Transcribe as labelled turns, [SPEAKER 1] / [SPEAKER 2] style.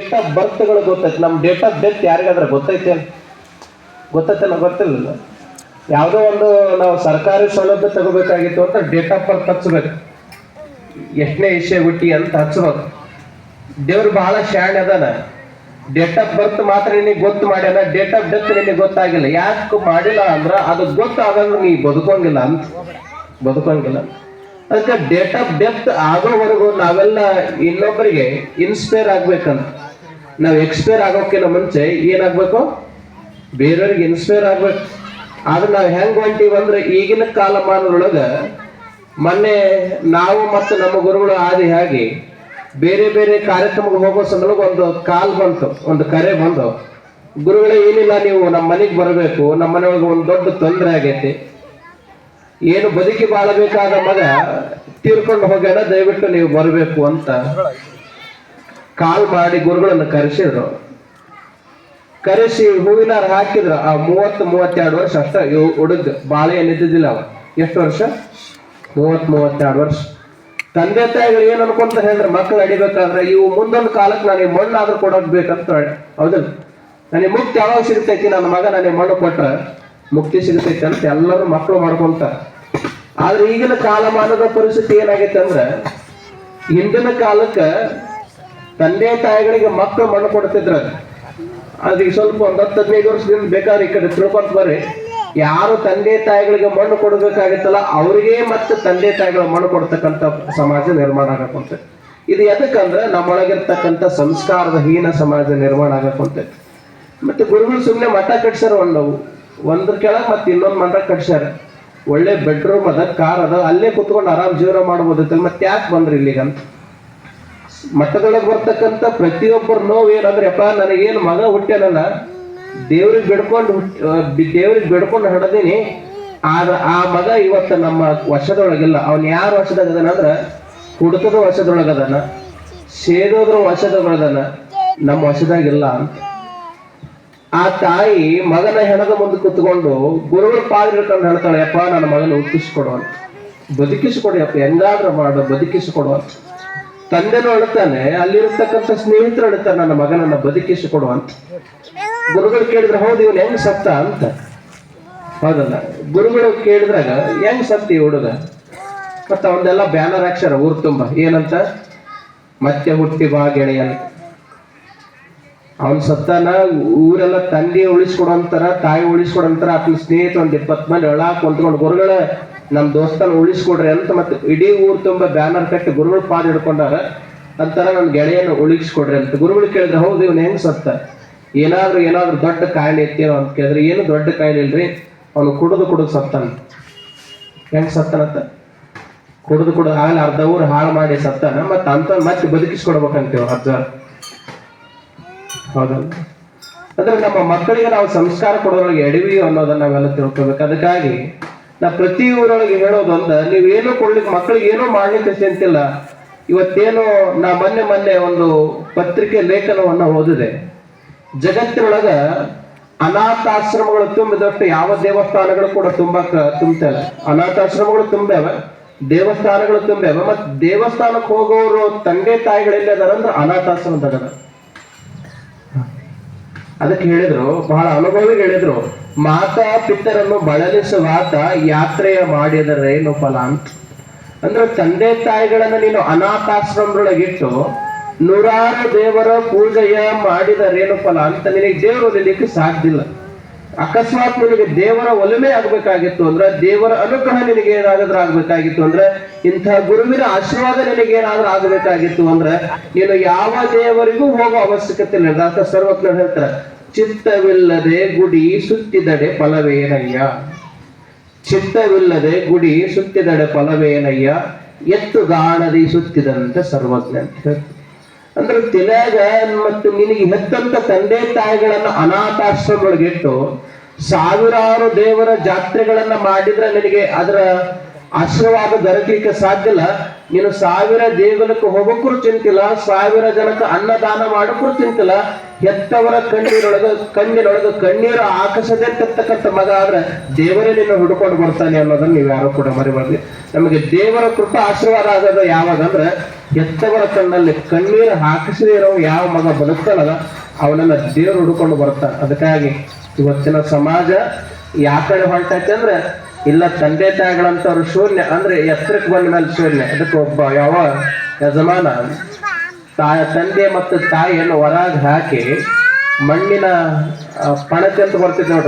[SPEAKER 1] Date of ಬರ್ತ್ಗಳು ಗೊತ್ತೈತೆ. ನಮ್ಮ ಡೇಟ್ ಆಫ್ ಡೆತ್ ಯಾರಿಗಾದ್ರೆ ಗೊತ್ತೈತೆ? ಗೊತ್ತೈತೆ ಗೊತ್ತಿಲ್ಲ. ಯಾವುದೋ ಒಂದು ನಾವು ಸರ್ಕಾರಿ ಸೌಲಭ್ಯ ತಗೋಬೇಕಾಗಿತ್ತು ಅಂತ ಡೇಟ್ ಆಫ್ ಬರ್ತ್ ಹಚ್ಚಬೇಕು ಎಷ್ಟನೇ ವಿಷಯ ಹುಟ್ಟಿ ಅಂತ ಹಚ್ಚಬೇಕು ದೇವ್ರು ಬಹಳ ಶಾಣೆ ಅದಾನ. ಡೇಟ್ ಆಫ್ ಬರ್ತ್ ಮಾತ್ರ ನಿನಗೆ ಗೊತ್ತು ಮಾಡ್ಯಾನ. ಡೇಟ್ ಆಫ್ ಡೆತ್ ನಿನಗೆ ಗೊತ್ತಾಗಿಲ್ಲ. ಯಾಕೆ ಮಾಡಿಲ್ಲ ಅಂದ್ರೆ ಅದು ಗೊತ್ತಾಗಂದ್ರೆ ನೀ ಬದುಕೋಂಗಿಲ್ಲ ಅಂತ. ಬದುಕೋಂಗಿಲ್ಲ. ಅದಕ್ಕೆ ಡೇಟ್ ಆಫ್ ಡೆತ್ ಆಗೋವರೆಗೂ ನಾವೆಲ್ಲ ಇನ್ನೊಬ್ಬರಿಗೆ ಇನ್ಸ್ಪೈರ್ ಆಗ್ಬೇಕಂತ. ನಾವು ಎಕ್ಸ್ಪೈರ್ ಆಗೋಕ್ಕಿಂತ ಮುಂಚೆ ಏನಾಗ್ಬೇಕು? ಬೇರೆಯವ್ರಿಗೆ ಇನ್ಸ್ಪೈರ್ ಆಗ್ಬೇಕು. ಆದ್ರೆ ನಾವು ಹೆಂಗ್ ಹೊಂಟೀವಿ ಅಂದ್ರೆ ಈಗಿನ ಕಾಲಮಾನದೊಳಗ ಮೊನ್ನೆ ನಾವು ಮತ್ತು ನಮ್ಮ ಗುರುಗಳು ಆದಿ ಹಾಗೆ ಬೇರೆ ಬೇರೆ ಕಾರ್ಯಕ್ರಮಕ್ಕೆ ಹೋಗೋ ಸಂದರ್ಭ ಒಂದು ಕಾಲ್ ಬಂತು, ಒಂದು ಕರೆ ಬಂದು ಗುರುಗಳೇ, ಏನಿಲ್ಲ, ನೀವು ನಮ್ಮ ಮನೆಗೆ ಬರಬೇಕು. ನಮ್ಮ ಮನೆಯೊಳಗೆ ಒಂದು ದೊಡ್ಡ ತೊಂದರೆ ಆಗೈತಿ. ಏನು ಬದುಕಿ ಬಾಳಬೇಕಾದ ಮಗ ತೀರ್ಕೊಂಡು ಹೋಗ್ಯಾನ, ದಯವಿಟ್ಟು ನೀವು ಬರಬೇಕು ಅಂತ. ಕಾಲ್ ಮಾಡಿ ಗುರುಗಳನ್ನು ಕರೆಸಿದ್ರು. ಕರೆಸಿ ಹೂವಿನ ಹಾಕಿದ್ರು ಆ ಮೂವತ್ತು ಮೂವತ್ತೆರಡು ವರ್ಷ ಅಷ್ಟ ಹುಡುಗ ಬಾಳೆ ಏನಿದ್ದಿದ್ದಿಲ್ಲ ಅವ. ಎಷ್ಟು ವರ್ಷ? ಮೂವತ್ ಮೂವತ್ತೆರಡು ವರ್ಷ. ತಂದೆ ತಾಯಿಗಳು ಏನ್ ಅನ್ಕೊಂತ ಹೇಳಿದ್ರೆ ಮಕ್ಕಳು ಅಡಿಬೇಕಾದ್ರೆ ಇವು ಮುಂದೊಂದು ಕಾಲಕ್ಕೆ ನನಗೆ ಮಣ್ಣಾದ್ರೂ ಕೊಡೋದ್ ಬೇಕಂತ ಹೌದಿಲ್ಲ? ನನಗೆ ಮುಕ್ತಿ ಯಾವಾಗ ಸಿಗ್ತೈತಿ? ನನ್ನ ಮಗ ನನಗೆ ಮಣ್ಣು ಕೊಟ್ರ ಮುಕ್ತಿ ಸಿಗ್ತೈತಿ ಅಂತ ಎಲ್ಲರೂ ಮಕ್ಕಳು ಮಾಡ್ಕೊಂತಾರ. ಆದ್ರೆ ಈಗಿನ ಕಾಲಮಾನದ ಪರಿಸ್ಥಿತಿ ಏನಾಗೈತೆ ಅಂದ್ರೆ, ಹಿಂದಿನ ಕಾಲಕ್ಕ ತಂದೆ ತಾಯಿಗಳಿಗೆ ಮಕ್ಕಳು ಮಣ್ಣು ಕೊಡ್ತಿದ್ರ. ಅದಕ್ಕೆ ಸ್ವಲ್ಪ ಒಂದ್ ಹತ್ತು ಹದಿನೈದು ವರ್ಷದಿಂದ ಬೇಕಾದ್ರೆ ಈ ಕಡೆ ತಿಳ್ಕೊಂತ ಬರ್ರಿ. ಯಾರು ತಂದೆ ತಾಯಿಗಳಿಗೆ ಮಣ್ಣು ಕೊಡಬೇಕಾಗತ್ತಲ್ಲ, ಅವರಿಗೆ ಮತ್ತೆ ತಂದೆ ತಾಯಿಗಳ ಮಣ್ಣು ಕೊಡ್ತಕ್ಕಂಥ ಸಮಾಜ ನಿರ್ಮಾಣ ಆಗಕ್ಕಂತೆ ಇದು ಎದಕ್ಕಂದ್ರೆ ನಮ್ಮೊಳಗಿರ್ತಕ್ಕಂಥ ಸಂಸ್ಕಾರದ ಹೀನ ಸಮಾಜ ನಿರ್ಮಾಣ ಆಗಕ್ಕಂತೈತಿ ಮತ್ತೆ ಗುರುಗಳು ಸುಮ್ಮನೆ ಮಠ ಕಟ್ಸ್ಯಾರ ಒಂದು ಒಂದ್ರ ಕೆಳಗೆ ಮತ್ತೆ ಇನ್ನೊಂದು ಮಠ ಕಟ್ಸ್ಯಾರ. ಒಳ್ಳೆ ಬೆಡ್ರೂಮ್ ಅದ ಕಾರ್ ಅದ, ಅಲ್ಲೇ ಕುತ್ಕೊಂಡು ಆರಾಮ್ ಜೀವನ ಮಾಡ್ಬೋದಿತ್ತಲ್ಲ, ಮತ್ತೆ ಯಾಕೆ ಬಂದ್ರಿ ಇಲ್ಲಿಗಂತ? ಮಠದೊಳಗೆ ಬರ್ತಕ್ಕಂಥ ಪ್ರತಿಯೊಬ್ಬರ ನೋವು ಏನಂದ್ರೆ, ಅಪ್ಪ, ನನಗೇನು ಮಗ ಹುಟ್ಟ್ಯಾನಲ್ಲ. ದೇವ್ರಿಗೆ ಬಿಡ್ಕೊಂಡು ದೇವ್ರಿಗೆ ಬಿಡ್ಕೊಂಡು ಹಡದೀನಿ. ಆದ ಆ ಮಗ ಇವತ್ತು ನಮ್ಮ ವಶದೊಳಗಿಲ್ಲ. ಅವನ್ ಯಾರ ವಶದಾಗ ಅಂದ್ರ ಹುಡುಕದ ವಶದೊಳಗದಾನ. ಸೇದೋದ್ರ ವಶದೊಳಗದಾನ. ನಮ್ಮ ವಶದಾಗಿಲ್ಲ ಅಂತ. ಆ ತಾಯಿ ಮಗನ ಹೆಣದ ಮುಂದೆ ಕುತ್ಕೊಂಡು ಗುರುಗಳ ಪಾದ ಹಿಡ್ಕೊಂಡು ಹೇಳ್ತಾಳೆ ಯಪ್ಪ ನನ್ನ ಮಗನ ಹುಟ್ಟಿಸ್ಕೊಡು ಅಂತ. ಬದುಕಿಸಿಕೊಡು, ಅಪ್ಪ, ಹೆಂಗಾದ್ರೂ ಮಾಡು, ಬದುಕಿಸಿಕೊಡು ಅಂತ. ತಂದೆನೂ ಅಳ್ತಾನೆ ಅಲ್ಲಿರ್ತಕ್ಕಂಥ ಸ್ನೇಹಿತರು ಅಳ್ತಾರೆ ನನ್ನ ಮಗನನ್ನ ಬದುಕಿಸಿಕೊಡು ಅಂತ. ಗುರುಗಳು ಕೇಳಿದ್ರೆ, ಹೌದು, ಇವನು ಹೆಂಗ್ ಸತ್ತ? ಅಂತ. ಹೌದಲ್ಲ. ಗುರುಗಳು ಕೇಳಿದ್ರಾಗ, ಹೆಂಗ್ ಸತ್ತಿ ಹುಡುಗ? ಮತ್ತ ಅವನ್ನೆಲ್ಲ ಬ್ಯಾನರ್ ಹಾಕ್ಸಾರ ಊರ್ ತುಂಬ. ಏನಂತ? ಮತ್ತೆ ಹುಟ್ಟಿ ಬಾ ಗೆಳೆಯನ್ ಅವನ್ ಸತ್ತಾನ, ಊರೆಲ್ಲ ತಂದೆ ಉಳಿಸ್ಕೊಡಂತಾರ ತಾಯಿ ಉಳಿಸ್ಕೊಡಂತಾರ ಆತನ ಸ್ನೇಹಿತ ಒಂದ್ ಇಪ್ಪತ್ ಮಂದಿ ಹೇಳಾಕ್ ಕುಂತ್ಕೊಂಡು ಗುರುಗಳ ನಮ್ ದೋಸ್ತನ ಉಳಿಸ್ಕೊಡ್ರಿ ಅಂತ ಮತ್ತೆ ಇಡೀ ಊರು ತುಂಬ ಬ್ಯಾನರ್ ಕಟ್ಟಿ ಗುರುಗಳ ಪಾದ ಹಿಡ್ಕೊಂಡಾರ, ಅಂತಾರ ನನ್ನ ಗೆಳೆಯನ್ನು ಉಳಿಸ್ಕೊಡ್ರಿ ಅಂತ. ಗುರುಗಳು ಕೇಳಿದ್ರೆ, ಹೌದು, ಇವನ್ ಹೆಂಗ್ ಸತ್ತ? ಏನಾದ್ರೂ ಏನಾದ್ರೂ ದೊಡ್ಡ ಕಾಯಿಲೆ ಇತ್ತೇನೋ ಅಂತ ಕೇಳಿದ್ರೆ, ಏನು ದೊಡ್ಡ ಕಾಯಿಲೆ ಇಲ್ರಿ, ಅವನು ಕುಡಿದು ಕುಡಿದು ಸತ್ತಾನ. ಹೆಂಗ್ ಸತ್ತನಂತ? ಕುಡಿದು ಕುಡಿದು ಹಾಳು ಅರ್ಧ ಊರು ಹಾಳು ಮಾಡಿ ಸತ್ತಾನ, ಮತ್ತೆ ಅಂತ ಮತ್ತೆ ಬದುಕಿಸ್ಕೊಡ್ಬೇಕಂತೀವ ಅರ್ಧ ಹೌದಲ್ಲ? ಅಂದ್ರೆ ನಮ್ಮ ಮಕ್ಕಳಿಗೆ ನಾವು ಸಂಸ್ಕಾರ ಕೊಡೋದ್ರೊಳಗೆ ಎಡವಿ ಅನ್ನೋದನ್ನ ನಾವೆಲ್ಲ ತಿಳ್ಕೊಬೇಕು. ಅದಕ್ಕಾಗಿ ನಾ ಪ್ರತಿ ಊರೊಳಗೆ ಹೇಳೋದೊಂದ ನೀವೇನು ಕೊಡ್ಲಿಕ್ಕೆ ಮಕ್ಕಳಿಗೆ ಏನೋ ಮಾಡ್ಲಿಕ್ಕೆ ಚಿಂತಿಲ್ಲ ಇವತ್ತೇನು ನಾ ಮೊನ್ನೆ ಮೊನ್ನೆ ಒಂದು ಪತ್ರಿಕೆ ಲೇಖನವನ್ನ ಓದಿದೆ. ಜಗತ್ತಿನೊಳಗ ಅನಾಥಾಶ್ರಮಗಳು ತುಂಬಿದಷ್ಟು ಯಾವ ದೇವಸ್ಥಾನಗಳು ಕೂಡ ತುಂಬಾಕ ತುಂಬ್ತಲ್ಲ ಅನಾಥಾಶ್ರಮಗಳು ತುಂಬ್ಯಾವ, ದೇವಸ್ಥಾನಗಳು ತುಂಬ್ಯಾವ ಮತ್ ದೇವಸ್ಥಾನಕ್ಕೆ ಹೋಗೋರು ತಂದೆ ತಾಯಿಗಳೆಲ್ಲ ಅದಾರ ಅಂದ್ರೆ ಅನಾಥಾಶ್ರಮದಾಗ ಅದಕ್ಕೆ ಹೇಳಿದ್ರು, ಬಹಳ ಅನುಭವಿ ಹೇಳಿದ್ರು ಮಾತಾ ಪಿತರನ್ನು ಬಳಲಿಸುವಾತ ಯಾತ್ರೆಯ ಮಾಡಿದರೇನು ಫಲ ಅಂತ ಅಂದ್ರೆ ತಂದೆ ತಾಯಿಗಳನ್ನು ನೀನು ಅನಾಥಾಶ್ರಮದೊಳಗಿಟ್ಟು ನೂರಾರು ದೇವರ ಪೂಜೆಯ ಮಾಡಿದರೇನು ಫಲ ಅಂತ ನಿನಗೆ ದೇವರು ಒಲಿಲಿಕ್ಕೆ ಇಲ್ಲ. ಅಕಸ್ಮಾತ್ ನಿನಗೆ ದೇವರ ಒಲಮೆ ಆಗ್ಬೇಕಾಗಿತ್ತು ಅಂದ್ರೆ ದೇವರ ಅನುಗ್ರಹ ನಿನಗೆ ಏನಾದ್ರೂ ಆಗ್ಬೇಕಾಗಿತ್ತು ಅಂದ್ರೆ ಇಂಥ ಗುರುವಿನ ಆಶೀರ್ವಾದ ನಿನಗೆ ಏನಾದ್ರೂ ಆಗಬೇಕಾಗಿತ್ತು ಅಂದ್ರೆ ನೀನು ಯಾವ ದೇವರಿಗೂ ಹೋಗೋ ಅವಶ್ಯಕತೆ ಇಲ್ಲ. ಅಂತ ಸರ್ವಜ್ಞ ಹೇಳ್ತಾರೆ ಚಿತ್ತವಿಲ್ಲದೆ ಗುಡಿ ಸುತ್ತಿದಡೆ ಫಲವೇನಯ್ಯ? ಚಿತ್ತವಿಲ್ಲದೆ ಗುಡಿ ಸುತ್ತಿದಡೆ ಫಲವೇನಯ್ಯ? ಎತ್ತು ಗಾಣದಿ ಸುತ್ತಿದಂತೆ ಸರ್ವಜ್ಞ ಅಂತ ಹೇಳ್ತಾರೆ ಅಂದ್ರೆ ತಲೆಯಾಗ ಮತ್ತು ನಿನಗೆ ಹೆತ್ತಂತ ತಂದೆ ತಾಯಿಗಳನ್ನ ಅನಾಥಾಶ್ರಮದೊಳಗಿಟ್ಟು ಸಾವಿರಾರು ದೇವರ ಜಾತ್ರೆಗಳನ್ನ ಮಾಡಿದ್ರೆ ನಿನಗೆ ಅದರ ಆಶ್ರವಾದ ದೊರಕಲಿಕ್ಕೆ ಸಾಧ್ಯ ಇಲ್ಲ. ನೀನು ಸಾವಿರ ದೇಗುಲಕ್ಕೆ ಹೋಗೋಕ್ಕೂ ಚಿಂತಿಲ್ಲ, ಸಾವಿರ ಜನಕ್ಕೆ ಅನ್ನದಾನ ಮಾಡೋಕ್ಕೂ ಚಿಂತಿಲ್ಲ. ಹೆತ್ತವರ ಕಣ್ಣೀರೊಳಗ, ಕಣ್ಣಿನೊಳಗ ಕಣ್ಣೀರು ಆಕಸದೇ ತತ್ತಕ್ಕಂಥ ಮಗ ಆದ್ರೆ ದೇವರೇ ನಿನ್ನ ಹುಡ್ಕೊಂಡು ಬರ್ತಾನೆ ಅನ್ನೋದನ್ನ ನೀವು ಯಾರು ಕೂಡ ಮರಿಬಾರ್ದು. ನಮಗೆ ದೇವರ ಕೃಪಾ ಆಶೀರ್ವಾದ ಆಗೋದು ಯಾವಾಗ ಅಂದ್ರೆ, ಎತ್ತವರ ಕಣ್ಣಲ್ಲಿ ಕಣ್ಣೀರು ಹಾಕಿಸದೇ ಇರೋ ಯಾವ ಮಗ ಬದುಕ್ತಾನಲ್ಲ, ಅವನನ್ನ ದೇವರು ಹುಡ್ಕೊಂಡು ಬರ್ತಾನೆ. ಅದಕ್ಕಾಗಿ ಇವತ್ತಿನ ಸಮಾಜ ಯಾಕಡೆ ಹೊರಟೈತೆ ಅಂದ್ರೆ, ಇಲ್ಲ ತಂದೆ ತಾಯಿಗಳಂತವ್ರು ಶೂನ್ಯ, ಅಂದ್ರೆ ಎತ್ತರಕ್ಕೆ ಬಂದ ಮೇಲೆ ಶೂನ್ಯ. ಅದಕ್ಕೆ ಒಬ್ಬ ಯಾವ ಯಜಮಾನ ತಾಯ ತಂದೆ ಮತ್ತು ತಾಯಿಯನ್ನು ಹೊರಗೆ ಹಾಕಿ ಮಣ್ಣಿನ ಪಣತಿ ಅಂತ ಬರ್ತೈತೆ ನೋಡ್ರಿ.